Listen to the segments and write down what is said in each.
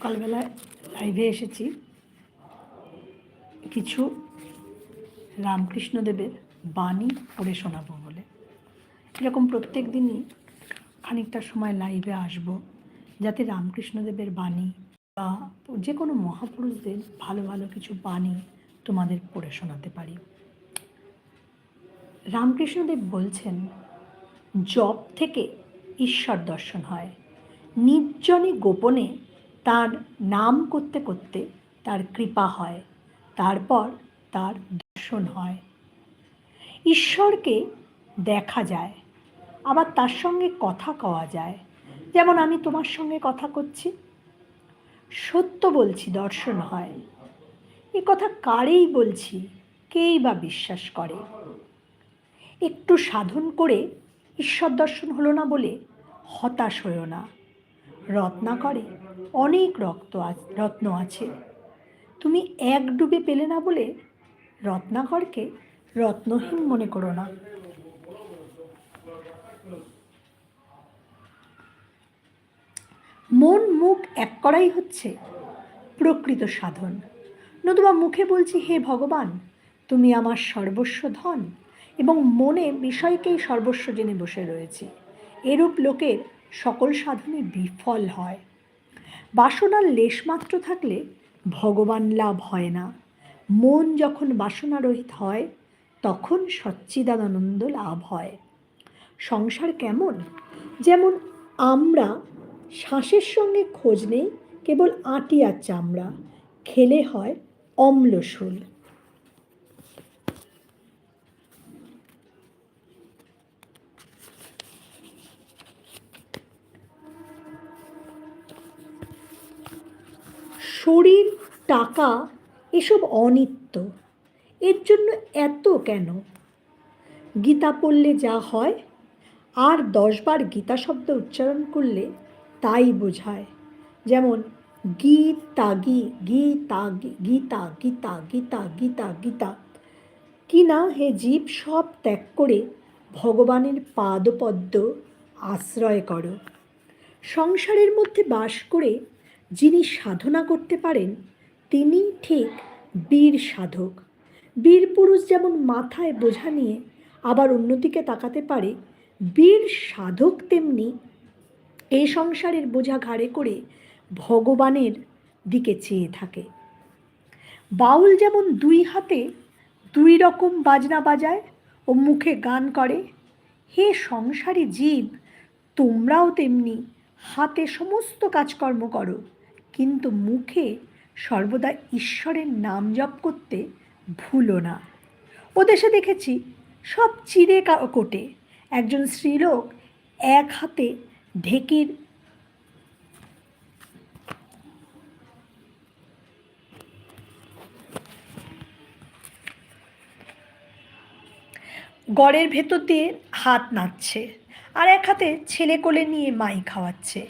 সকালবেলায় লাইভে এসেছি। কিছু রামকৃষ্ণদেবের বাণী পড়ে শোনাবো বলে। এরকম প্রত্যেক দিনই খানিকটা সময় লাইভে আসব, যাতে রামকৃষ্ণদেবের বাণী বা যে কোনো মহাপুরুষদের ভালো ভালো কিছু বাণী তোমাদের পড়ে শোনাতে পারি। রামকৃষ্ণদেব বলছেন, জপ থেকে ঈশ্বর দর্শন হয়। নির্জনে গোপনে তার নাম করতে করতে তার কৃপা হয়, তারপর তার দর্শন হয়। ঈশ্বরকে দেখা যায়, আবার তার সঙ্গে কথা কওয়া যায়। যেমন আমি তোমার সঙ্গে কথা করছি, সত্য বলছি, দর্শন হয়। এ কথা কারেই বলছি, কেই বা বিশ্বাস করে? একটু সাধন করে ঈশ্বর দর্শন হলো না বলে হতাশ হয়েও না। রত্নাকরে অনেক রক্ত রত্ন আছে। তুমি এক ডুবে পেলে না বলে রত্নাকরকে রত্নহীন মনে করো না। মন মুখ এক করাই হচ্ছে প্রকৃত সাধন। নতুবা মুখে বলছি, হে ভগবান, তুমি আমার সর্বস্ব ধন এবং মনে বিষয়কেই সর্বস্ব জেনে বসে রয়েছি। এরূপ লোকের সকল সাধনে বিফল হয়। বাসনার লেশমাত্র থাকলে ভগবান লাভ হয় না। মন যখন বাসনারহিত হয়, তখন সচ্চিদানন্দ লাভ হয়। সংসার কেমন? যেমন আমরা শ্বাসের সঙ্গে খোঁজ নেই, কেবল আটি আর চামড়া। খেলে হয় অম্লশূল। শরীর, টাকা, এসব অনিত্য। এর জন্য এত কেন? গীতা পড়লে যা হয়, আর দশবার গীতা শব্দ উচ্চারণ করলে তাই বোঝায়। যেমন, গীতা গি, গীতা গীতা গীতা গীতা গীতা গীতা। কি না হে জীব সব ত্যাগ করে ভগবানের পাদপদ্ম আশ্রয় করো। সংসারের মধ্যে বাস করে যিনি সাধনা করতে পারেন তিনি ঠিক বীর সাধক। বীর পুরুষ যেমন মাথায় বোঝা নিয়ে আবার অন্যদিকে তাকাতে পারে, বীর সাধক তেমনি এই সংসারের বোঝা ঘাড়ে করে ভগবানের দিকে চেয়ে থাকে। বাউল যেমন দুই হাতে দুই রকম বাজনা বাজায় ও মুখে গান করে, হে সংসারী জীব, তোমরাও তেমনি হাতে সমস্ত কাজকর্ম করো। কিন্তু মুখে সর্বদা ঈশ্বরের নাম জপ করতে ভুলো না। ও দেশে দেখেছি সব চিরে কোটে। একজন স্ত্রীলোক এক হাতে ঢেকির গড়ের ভেতর দিয়ে হাত নাচছে আর এক হাতে ছেলে কোলে নিয়ে মাই খাওয়াচ্ছে।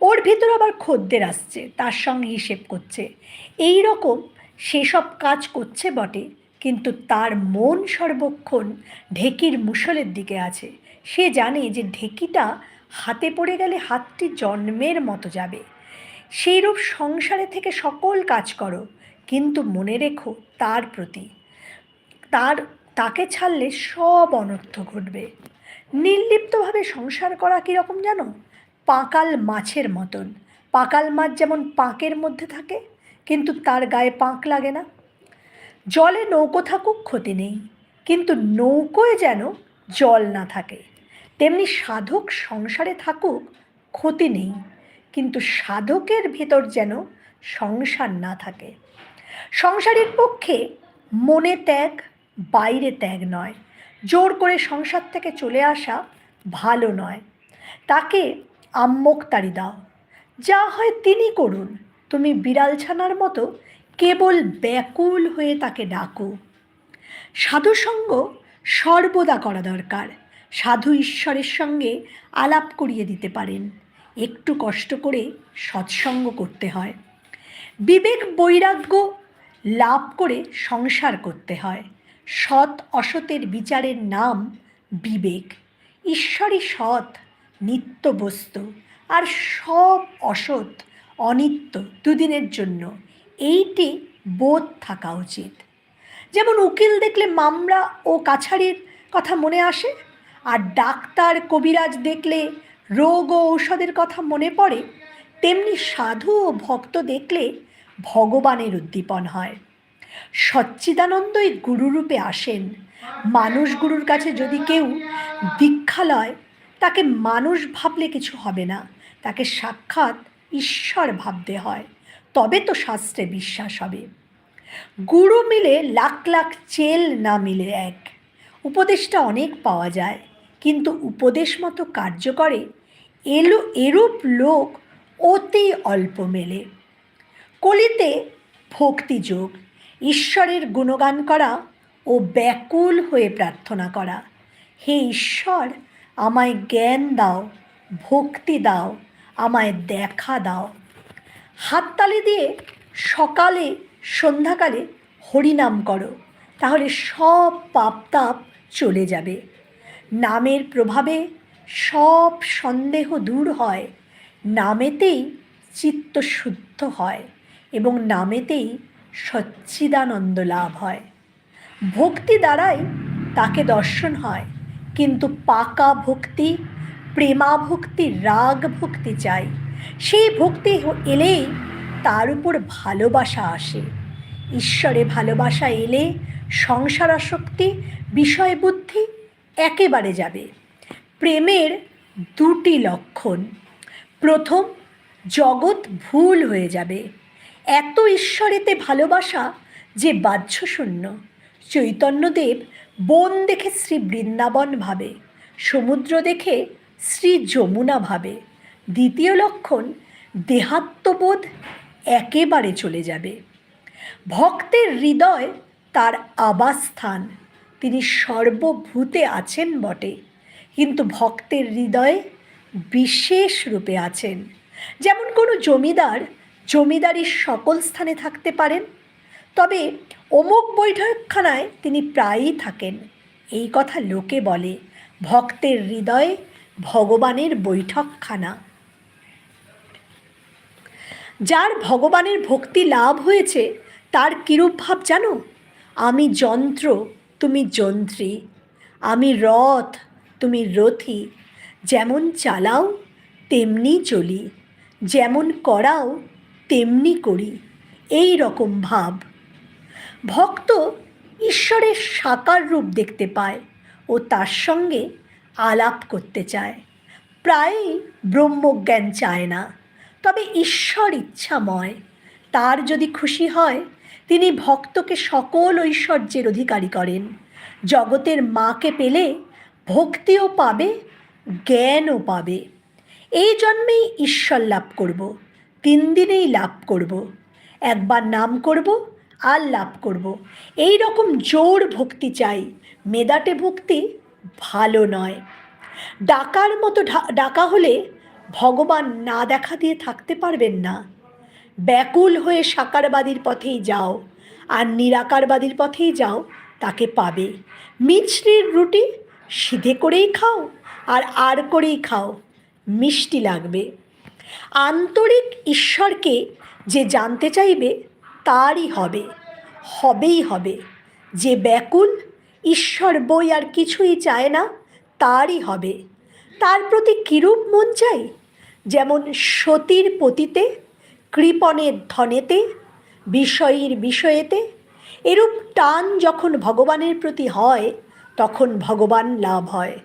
ওর ভেতর আবার খদ্দের আসছে, তার সঙ্গে হিসেব করছে। এই রকম সেসব কাজ করছে বটে, কিন্তু তার মন সর্বক্ষণ ঢেকির মুসলের দিকে আছে। সে জানে যে ঢেকিটা হাতে পড়ে গেলে হাতটি জন্মের মতো যাবে। সেইরূপ সংসারে থেকে সকল কাজ করো, কিন্তু মনে রেখো তার প্রতি, তার, তাকে ছাড়লে সব অনর্থ ঘটবে। নির্লিপ্তভাবে সংসার করা কীরকম জানো? পাকাল মাছের মতন। পাকাল মাছ যেমন পাঁকের মধ্যে থাকে, কিন্তু তার গায়ে পাঁক লাগে না। জলে নৌকো থাকুক ক্ষতি নেই, কিন্তু নৌকোয় যেন জল না থাকে। তেমনি সাধক সংসারে থাকুক ক্ষতি নেই, কিন্তু সাধকের ভেতর যেন সংসার না থাকে। সংসারের পক্ষে মনে ত্যাগ বাইরে ত্যাগ নয়। জোর করে সংসার থেকে চলে আসা ভালো নয়। তাকে আম্মকতারি দাও। যা হয় তিনি করুন। তুমি বিড়াল ছানার মতো কেবল ব্যাকুল হয়ে তাকে ডাকো। সাধুসঙ্গ সর্বদা করা দরকার। সাধু ঈশ্বরের সঙ্গে আলাপ করিয়ে দিতে পারেন। একটু কষ্ট করে সৎসঙ্গ করতে হয়। বিবেক বৈরাগ্য লাভ করে সংসার করতে হয়। সৎ অসতের বিচারের নাম বিবেক। ঈশ্বরই সৎ, নিত্য বস্তু, আর সব অসৎ, অনিত্য দুদিনের জন্য। এইটি বোধ থাকা উচিত। যেমন উকিল দেখলে মামলা ও কাছারির কথা মনে আসে, আর ডাক্তার কবিরাজ দেখলে রোগ ও ঔষধের কথা মনে পড়ে, তেমনি সাধু ও ভক্ত দেখলে ভগবানের উদ্দীপন হয়। সচ্চিদানন্দই গুরুরূপে আসেন। মানুষ গুরুর কাছে যদি কেউ দীক্ষা লয়, তাকে মানুষ ভাবলে কিছু হবে না। তাকে সাক্ষাৎ ঈশ্বর ভাবতে হয়। তবে তো শাস্ত্রে বিশ্বাস হবে। গুরু মিলে লাখ লাখ চেল না মিলে এক। উপদেশটা অনেক পাওয়া যায়, কিন্তু উপদেশ মতো কার্য করে, এলো এরূপ লোক অতি অল্প মেলে। কলিতে ভক্তিযোগ ঈশ্বরের গুণগান করা ও ব্যাকুল হয়ে প্রার্থনা করা। হে ঈশ্বর, আমায় জ্ঞান দাও, ভক্তি দাও, আমায় দেখা দাও। হাততালি দিয়ে সকালে, সন্ধ্যাকালে হরিনাম করো, তাহলে সব পাপ তাপ চলে যাবে। নামের প্রভাবে সব সন্দেহ দূর হয়, নামেতেই চিত্ত শুদ্ধ হয় এবং নামেতেই সচ্চিদানন্দ লাভ হয়। ভক্তি দ্বারাই তাকে দর্শন হয়, কিন্তু পাকা ভক্তি, প্রেমা ভক্তি, রাগ ভক্তি চাই। সেই ভক্তি এলেই তার উপর ভালোবাসা আসে। ঈশ্বরে ভালোবাসা এলে সংসার আসক্তি, বিষয় বুদ্ধি একেবারে যাবে। প্রেমের দুটি লক্ষণ। প্রথম, জগৎ ভুল হয়ে যাবে। এত ঈশ্বরেতে ভালোবাসা যে বাহ্যশূন্য। চৈতন্যদেব বন দেখে শ্রী বৃন্দাবন ভাবে, সমুদ্র দেখে শ্রী যমুনা ভাবে। দ্বিতীয় লক্ষণ, দেহাত্মবোধ একেবারে চলে যাবে। ভক্তের হৃদয় তার আবাসস্থান। তিনি সর্বভূতে আছেন বটে, কিন্তু ভক্তের হৃদয়ে বিশেষ রূপে আছেন। যেমন কোনো জমিদার জমিদারির সকল স্থানে থাকতে পারেন। তবে অমুক বৈঠকখানায় তিনি প্রায়ই থাকেন। এই কথা লোকে বলে, ভক্তের হৃদয়ে ভগবানের বৈঠকখানা। যার ভগবানের ভক্তি লাভ হয়েছে, তার কিরূপ ভাব জানো? আমি যন্ত্র, তুমি যন্ত্রী। আমি রথ, তুমি রথি। যেমন চালাও, তেমনি চলি। যেমন করাও তেমনি করি, এই রকম ভাব। ভক্ত ঈশ্বরের সাকার রূপ দেখতে পায় ও তার সঙ্গে আলাপ করতে চায়। প্রায়ই ব্রহ্মজ্ঞান চায় না, তবে ঈশ্বর ইচ্ছাময়। তার যদি খুশি হয়, তিনি ভক্তকে সকল ঐশ্বর্যের অধিকারী করেন। জগতের মাকে পেলে ভক্তিও পাবে, জ্ঞানও পাবে। এই জন্মেই ঈশ্বর লাভ করব। তিন দিনেই লাভ করব। একবার নাম করব, আর লাভ করব। এই রকম জোর ভক্তি চাই। মেদাটে ভক্তি ভালো নয়। ডাকার মতো ডাকা হলে ভগবান না দেখা দিয়ে থাকতে পারবেন না। ব্যাকুল হয়ে সাকারবাদীর পথেই যাও, আর নিরাকারবাদীর পথেই যাও, তাকে পাবে। মিছরির রুটি সিধে করেই খাও, আর আর করেই খাও। মিষ্টি লাগবে। আন্তরিক ঈশ্বরকে যে জানতে চাইবে, তারই হবে, হবেই হবে। যে ব্যাকুল ঈশ্বর বই আর কিছুই চায় না, তারই হবে। তার প্রতি কিরূপ মন চাই? যেমন সতীর পতিতে, কৃপণের ধনেতে, বিষয়ীর বিষয়েতে, এরূপ টান যখন ভগবানের প্রতি হয়, তখন ভগবান লাভ হয়।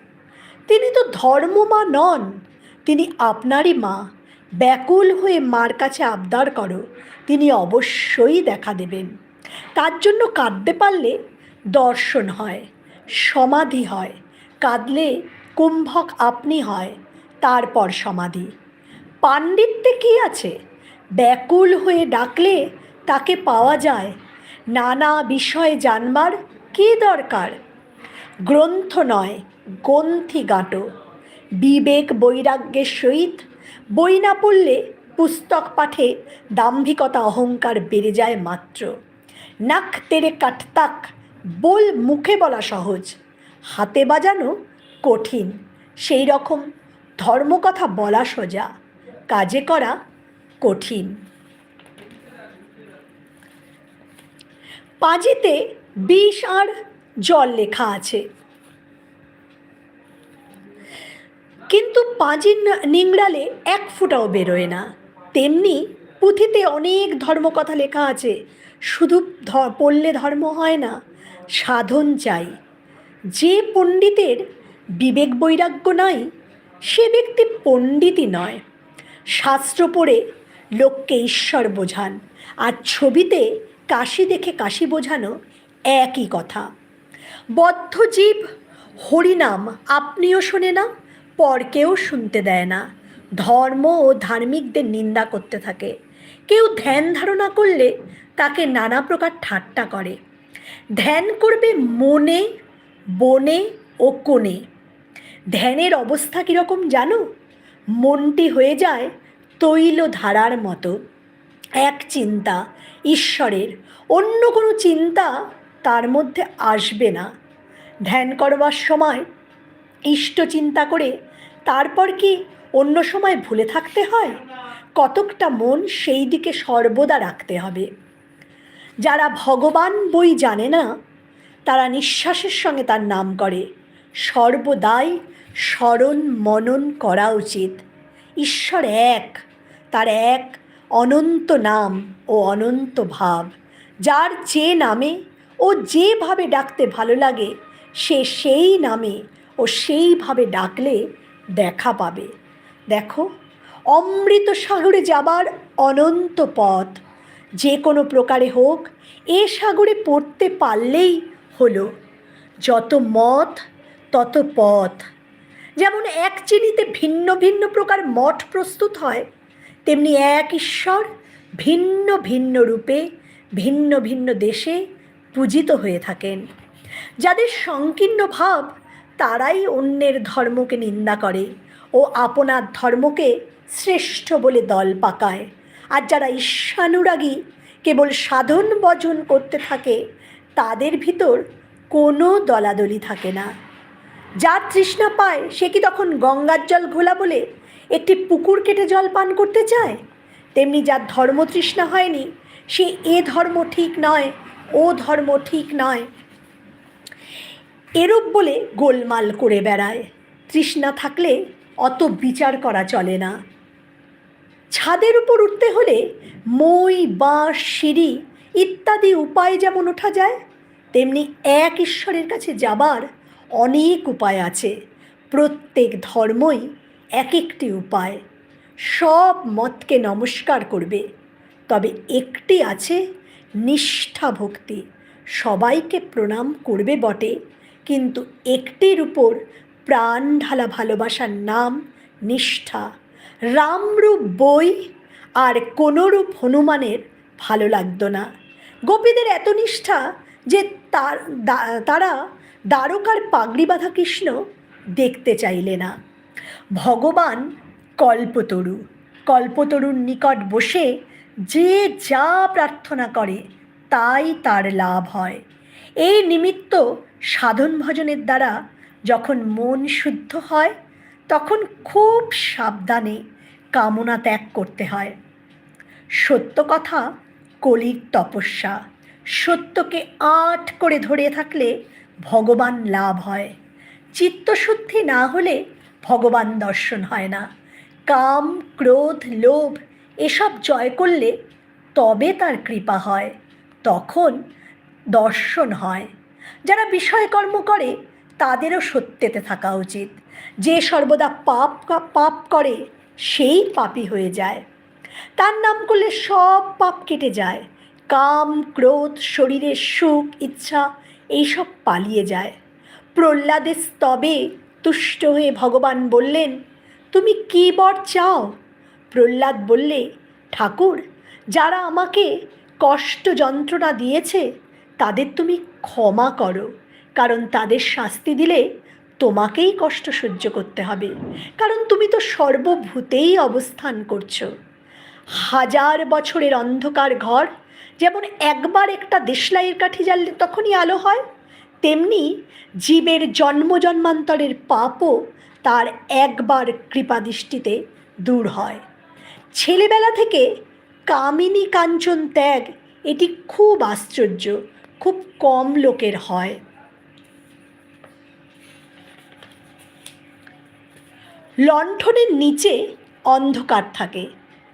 তিনি তো ধর্মমা নন, তিনি আপনারই মা। ব্যাকুল হয়ে মার কাছে আবদার করো, তিনি অবশ্যই দেখা দেবেন। তার জন্য কাঁদতে পারলে দর্শন হয়, সমাধি হয়, কাঁদলে কুম্ভক আপনি হয়, তারপর সমাধি। পাণ্ডিত্যে কি আছে? ব্যাকুল হয়ে ডাকলে তাকে পাওয়া যায়, নানা বিষয়ে জানবার কী দরকার? গ্রন্থ নয় গ্রন্থি গাঁটো বিবেক বৈরাগ্যের সহিত বই না পড়লে পুস্তক পাঠে দাম্ভিকতা অহংকার বেড়ে যায় মাত্র। নাক তেরে কাটতাক, বল মুখে বলা সহজ। হাতে বাজানো কঠিন সেই রকম ধর্মকথা বলা সোজা, কাজে করা কঠিন। পাঁজিতে বিষ আর জল লেখা আছে। কিন্তু পাঁজি নিংড়ালে এক ফুটাও বেরোয় না। তেমনি পুঁথিতে অনেক ধর্মকথা লেখা আছে। শুধু পড়লে ধর্ম হয় না, সাধন চাই। যে পণ্ডিতের বিবেক বৈরাগ্য নাই, সে ব্যক্তি পণ্ডিতই নয়। শাস্ত্র পড়ে লোককে ঈশ্বর বোঝান, আর ছবিতে কাশি দেখে কাশি বোঝানো একই কথা। বদ্ধজীব, হরিনাম, আপনিও শোনে না? পরকেও শুনতে দেয় না। ধর্ম ও ধার্মিকদের নিন্দা করতে থাকে। কেউ ধ্যান ধারণা করলে তাকে নানা প্রকার ঠাট্টা করে। ধ্যান করবে মনে, বনে ও কোণে। ধ্যানের অবস্থা কীরকম জানো? মনটি হয়ে যায় তৈল ধারার মতো। এক চিন্তা ঈশ্বরের, অন্য কোনো চিন্তা তার মধ্যে আসবে না। ধ্যান করবার সময় ইষ্ট চিন্তা করে তারপর কি অন্য সময় ভুলে থাকতে হয়? কতকটা মন সেই দিকে সর্বদা রাখতে হবে। যারা ভগবান বই জানে না, তারা নিঃশ্বাসের সঙ্গে তার নাম করে। সর্বদাই স্মরণ মনন করা উচিত। ঈশ্বর এক, তার এক অনন্ত নাম ও অনন্ত ভাব। যার যে নামে ও যেভাবে ডাকতে ভালো লাগে, সে সেই নামে ও সেইভাবে ডাকলে দেখা পাবে। দেখো অমৃত সাগরে যাবার অনন্ত পথ, যে কোনো প্রকারে হোক, এ সাগরে পড়তে পারলেই হলো। যত মত, তত পথ। যেমন এক চিনিতে ভিন্ন ভিন্ন প্রকার মঠ প্রস্তুত হয়, তেমনি এক ঈশ্বর ভিন্ন ভিন্ন রূপে, ভিন্ন ভিন্ন দেশে পূজিত হয়ে থাকেন। যাদের সংকীর্ণ ভাব তারাই অন্যের ধর্মকে নিন্দা করে ও আপনার ধর্মকে শ্রেষ্ঠ বলে দল পাকায়। আর যারা ঈর্ষানুরাগী কেবল সাধন বজন করতে থাকে, তাদের ভিতর কোনো দলাদলি থাকে না। যার তৃষ্ণা পায়, সে কি তখন গঙ্গার জল ঘোলা বলে একটি পুকুর কেটে জল পান করতে চায়? তেমনি যার ধর্ম তৃষ্ণা হয়নি, সে এ ধর্ম ঠিক নয়, ও ধর্ম ঠিক নয় এরূপ বলে গোলমাল করে বেড়ায়। তৃষ্ণা থাকলে অত বিচার করা চলে না। ছাদের উপর উঠতে হলে মই, বাঁশ, সিঁড়ি ইত্যাদি উপায় যেমন ওঠা যায়, তেমনি এক ঈশ্বরের কাছে যাবার অনেক উপায় আছে। প্রত্যেক ধর্মই এক একটি উপায়। সব মতকে নমস্কার করবে। তবে একটি আছে নিষ্ঠা ভক্তি সবাইকে প্রণাম করবে বটে। কিন্তু একটির উপর প্রাণ ঢালা ভালোবাসার নাম নিষ্ঠা। রামরূপ বই আর কোনোরূপ হনুমানের ভালো লাগতো না। গোপীদের এত নিষ্ঠা যে তার তারা দ্বারকার পাগড়ি বাঁধা কৃষ্ণ দেখতে চাইলে না। ভগবান কল্পতরু, কল্পতরুর নিকট বসে যে যা প্রার্থনা করে তাই তার লাভ হয়। এই নিমিত্ত সাধন ভজনের দ্বারা যখন মন শুদ্ধ হয়, তখন খুব সাবধানে কামনা ত্যাগ করতে হয়। সত্য কথা কলির তপস্যা। সত্যকে আট করে ধরে থাকলে ভগবান লাভ হয়। চিত্তশুদ্ধি না হলে ভগবান দর্শন হয় না। কাম, ক্রোধ, লোভ এসব জয় করলে তবে তার কৃপা হয়, তখন দর্শন হয়। যারা বিষয়কর্ম করে, তাদেরও সত্যেতে থাকা উচিত। যে সর্বদা পাপ পাপ করে, সেই পাপি হয়ে যায়। তার নাম করলে সব পাপ কেটে যায়। কাম, ক্রোধ শরীরের সুখ, ইচ্ছা, এইসব পালিয়ে যায়। প্রহ্লাদের স্তবে তুষ্ট হয়ে ভগবান বললেন, তুমি কী বর চাও? প্রহ্লাদ বললে, ঠাকুর, যারা আমাকে কষ্ট যন্ত্রণা দিয়েছে তাদের তুমি ক্ষমা করো, কারণ তাদের শাস্তি দিলে তোমাকেই কষ্ট সহ্য করতে হবে। কারণ তুমি তো সর্বভূতেই অবস্থান করছ। হাজার বছরের অন্ধকার ঘর, যেমন একবার একটা দেশলাইয়ের কাঠি জ্বাললে তখনই আলো হয়, তেমনি জীবের জন্ম জন্মান্তরের পাপও তার একবার কৃপাদৃষ্টিতে দূর হয়। ছেলেবেলা থেকে কামিনী কাঞ্চন ত্যাগ, এটি খুব আশ্চর্য। খুব কম লোকের হয়। লণ্ঠনের নিচে অন্ধকার থাকে,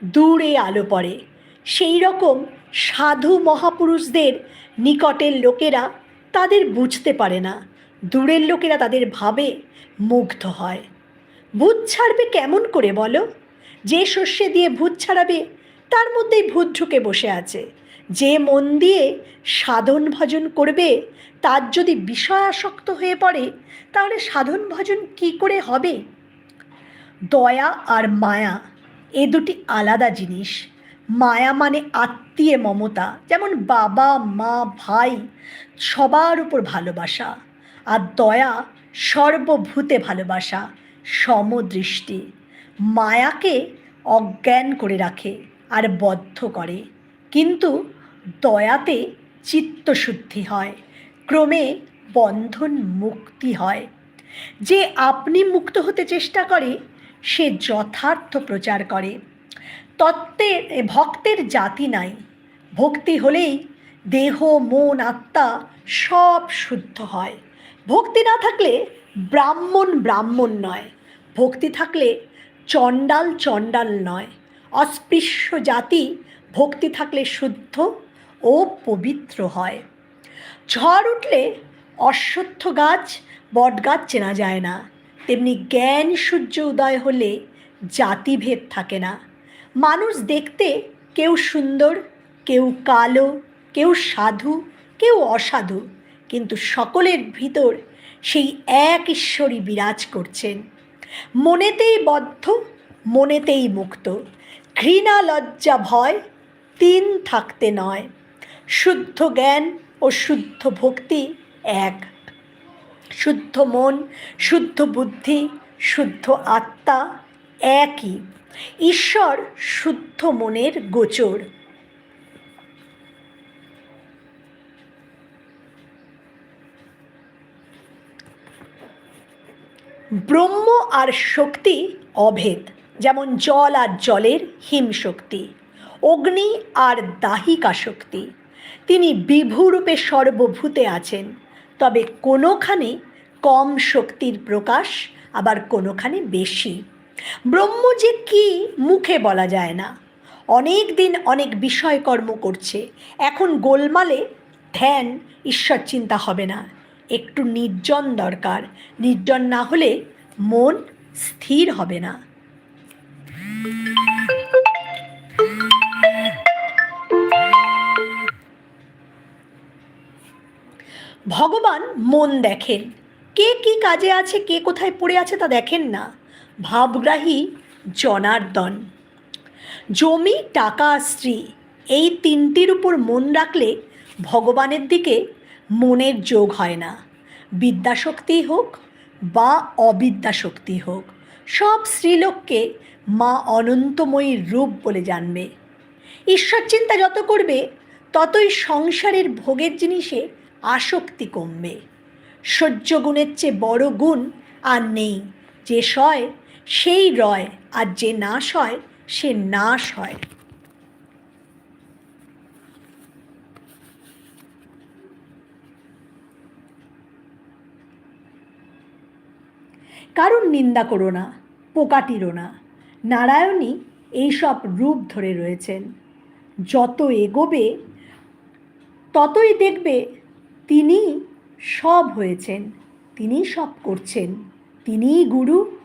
দূরে আলো পড়ে। সেই রকম সাধু মহাপুরুষদের নিকটের লোকেরা তাদের বুঝতে পারে না। দূরের লোকেরা তাদের ভাবে মুগ্ধ হয়। ভূত ছাড়বে কেমন করে বলো? যে শস্যে দিয়ে ভূত ছাড়াবে, তার মধ্যেই ভূত ঢুকে বসে আছে। যে মন দিয়ে সাধন ভজন করবে, তার যদি বিষয় আসক্ত হয়ে পড়ে, তাহলে সাধন ভজন কি করে হবে? দয়া আর মায়া, এ দুটি আলাদা জিনিস। মায়া মানে আত্মীয় মমতা, যেমন বাবা, মা, ভাই, সবার উপর ভালোবাসা। আর দয়া, সর্বভূতে ভালোবাসা, সমদৃষ্টি। মায়াকে অজ্ঞান করে রাখে আর বদ্ধ করে। কিন্তু দয়াতে চিত্তশুদ্ধি হয়, ক্রমে বন্ধন মুক্তি হয়। যে আপনি মুক্ত হতে চেষ্টা করে, সে যথার্থ প্রচার করে। তত্ত্বের ভক্তের জাতি নাই, ভক্তি হলেই দেহ, মন, আত্মা সব শুদ্ধ হয়। ভক্তি না থাকলে ব্রাহ্মণ ব্রাহ্মণ নয়, ভক্তি থাকলে চণ্ডাল চণ্ডাল নয়। অস্পৃশ্য জাতি ভক্তি থাকলে শুদ্ধ ও পবিত্র হয়। ঝড় উঠলে অশ্বত্থ গাছ বটগাছ চেনা যায় না। তেমনি জ্ঞান সূর্য উদয় হলে জাতিভেদ থাকে না। মানুষ দেখতে কেউ সুন্দর, কেউ কালো, কেউ সাধু, কেউ অসাধু। কিন্তু সকলের ভিতর সেই এক ঈশ্বরই বিরাজ করছেন। মনেতেই বদ্ধ, মনেতেই মুক্ত। ঘৃণা, লজ্জা, ভয় তিন থাকতে নয়। শুদ্ধ জ্ঞান ও শুদ্ধ ভক্তি এক। শুদ্ধ মন, শুদ্ধ বুদ্ধি, শুদ্ধ আত্মা একই। ঈশ্বর শুদ্ধ মনের গোচর। ব্রহ্ম আর শক্তি অভেদ, যেমন জল আর জলের হিম শক্তি, অগ্নি আর দাহিকা শক্তি। তিনি বিভুরূপে সর্বভূতে আছেন। তবে কোনোখানে কম শক্তির প্রকাশ, আবার কোনোখানে বেশি। ব্রহ্ম যে কি মুখে বলা যায় না। অনেক দিন অনেক বিষয়কর্ম করছে। এখন গোলমালে ধ্যান, ঈশ্বর চিন্তা হবে না। একটু নির্জন দরকার। নির্জন না হলে মন স্থির হবে না। ভগবান মন দেখেন। কে কি কাজে আছে, কে কোথায় পড়ে আছে তা দেখেন না। ভাবগ্রাহী জনার্দন। জমি, টাকা, স্ত্রী, এই তিনটির উপর মন রাখলে ভগবানের দিকে মনের যোগ হয় না। বিদ্যাশক্তি হোক বা অবিদ্যাশক্তি হোক, সব স্ত্রীলোককে মা অনন্তময়ীর রূপ বলে জানবে। ঈশ্বর চিন্তা যত করবে, ততই সংসারের ভোগের জিনিসে আসক্তি কমবে। সহ্য গুণের চেয়ে বড় গুণ আর নেই। যে সয়, সেই রয়, আর যে নাশ হয় সে নাশ হয়। কারণ নিন্দা করো না, পোকাটিরও না। নারায়ণী এইসব রূপ ধরে রয়েছেন। যত এগোবে, ততই দেখবে তিনি সব হয়েছেন, তিনি সব করছেন তিনিই গুরু,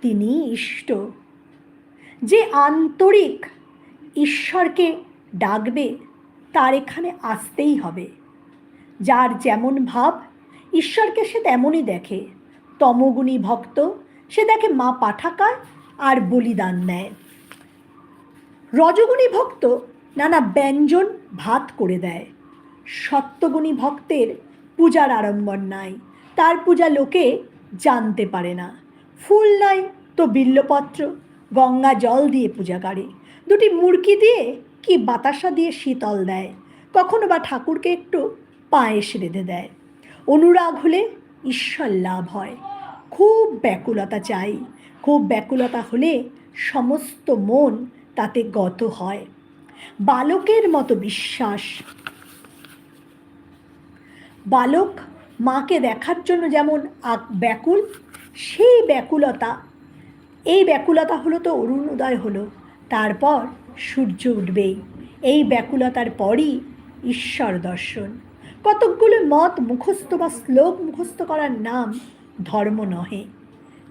তিনি ইষ্ট। যে আন্তরিক ঈশ্বরকে ডাকবে, তার এখানে আসতেই হবে। যার যেমন ভাব, ঈশ্বরকে সে তেমনই দেখে। তমগুণী ভক্ত, সে দেখে মা পাঠাকার আর বলিদান নেয়। রজগুণী ভক্ত নানা ব্যঞ্জন ভাত করে দেয়। সত্যগুণী ভক্তের পূজার আড়ম্বর নাই। তার পূজা লোকে জানতে পারে না। ফুল নাই তো বিল্লপত্র, গঙ্গা জল দিয়ে পূজা করে। দুটি মুরকি দিয়ে কি বাতাসা দিয়ে শীতল দেয়? কখনো বা ঠাকুরকে একটু পায়েস রেঁধে দেয়। অনুরাগ হলে ঈশ্বর লাভ হয়। খুব ব্যাকুলতা চাই। খুব ব্যাকুলতা হলে সমস্ত মন তাতে গত হয়। বালকের মতো বিশ্বাস বালক মাকে দেখার জন্য যেমন আক- ব্যাকুল, সেই ব্যাকুলতা, এই ব্যাকুলতা হলো তো অরুণোদয় হলো। তারপর সূর্য উঠবেই। এই ব্যাকুলতার পরই ঈশ্বর দর্শন। কতকগুলো মত মুখস্থ বা শ্লোক মুখস্থ করার নাম ধর্ম নহে।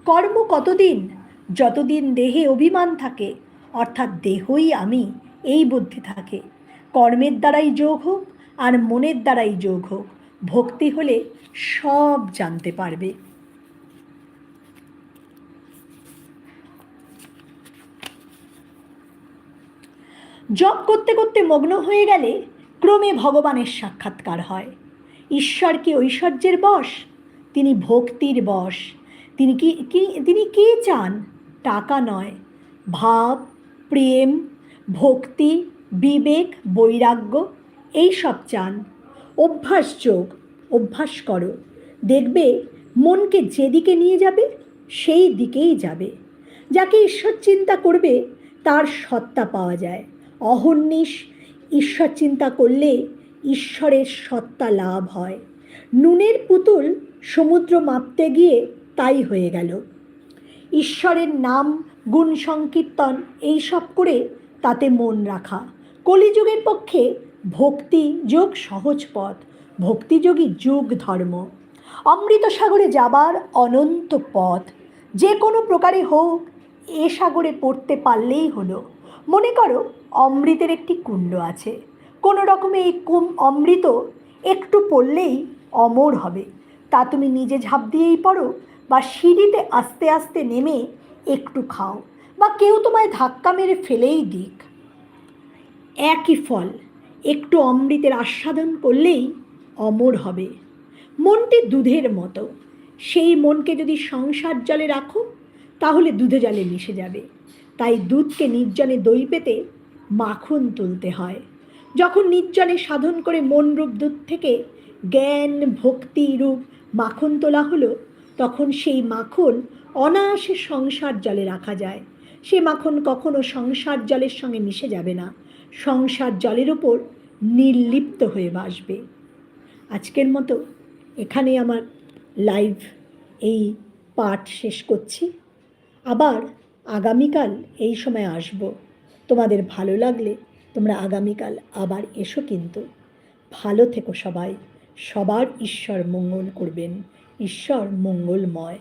কর্ম কতদিন? যতদিন দেহে অভিমান থাকে, অর্থাৎ দেহই আমি, এই বুদ্ধি থাকে। কর্মের দ্বারাই যোগ হোক আর মনের দ্বারাই যোগ হোক। ভক্তি হলে সব জানতে পারবে। জপ করতে করতে মগ্ন হয়ে গেলে ক্রমে ভগবানের সাক্ষাৎকার হয়। ঈশ্বর কি ঐশ্বর্যের বশ? তিনি ভক্তির বশ। তিনি কি তিনি কে চান? টাকা নয়। ভাব, প্রেম, ভক্তি, বিবেক, বৈরাগ্য এই সব চান। অভ্যাস যোগ, অভ্যাস করো। দেখবে মনকে যেদিকে নিয়ে যাবে, সেই দিকেই যাবে। যাকে ঈশ্বর চিন্তা করবে, তার সত্তা পাওয়া যায়। অহর্নিশ, ঈশ্বর চিন্তা করলে ঈশ্বরের সত্তা লাভ হয়। নুনের পুতুল সমুদ্র মাপতে গিয়ে তাই হয়ে গেল। ঈশ্বরের নাম, গুণ, সংকীর্তন, এইসব করে তাতে মন রাখা। কলিযুগের পক্ষে ভক্তি যোগ সহজ পথ ভক্তিযোগী যুগ ধর্ম। অমৃত সাগরে যাবার অনন্ত পথ, যে কোনো প্রকারে হোক, এ সাগরে পড়তে পারলেই হলো। মনে করো অমৃতের একটি কুণ্ড আছে, কোনো রকমে এই কুম, অমৃত একটু পড়লেই অমর হবে। তা তুমি নিজে ঝাঁপ দিয়েই পড়ো বা সিঁড়িতে আস্তে আস্তে নেমে একটু খাও বা কেউ তোমায় ধাক্কা মেরে ফেলেই দিক। একই ফল একটু অমৃতের আস্বাদন করলেই অমর হবে। মনটি দুধের মতো। সেই মনকে যদি সংসার জলে রাখো, তাহলে দুধে জলে মিশে যাবে। তাই দুধকে নির্জনে দই পেতে মাখন তুলতে হয়। যখন নির্জনে সাধন করে মন রূপ দুধ থেকে জ্ঞান, ভক্তি রূপ মাখন তোলা হলো, তখন সেই মাখন অনায়াসে সংসার জলে রাখা যায়। সে মাখন কখনো সংসার জলের সঙ্গে মিশে যাবে না। সংসার জলের ওপর নির্লিপ্ত হয়ে বাসবে। আজকের মতো এখানে আমার লাইভ এই পাঠ শেষ করছি। আবার আগামীকাল এই সময় আসব। তোমাদের ভালো লাগলে তোমরা আগামীকাল আবার এসো কিন্তু। ভালো থেকো সবাই। সবার ঈশ্বর মঙ্গল করবেন। ঈশ্বর মঙ্গলময়।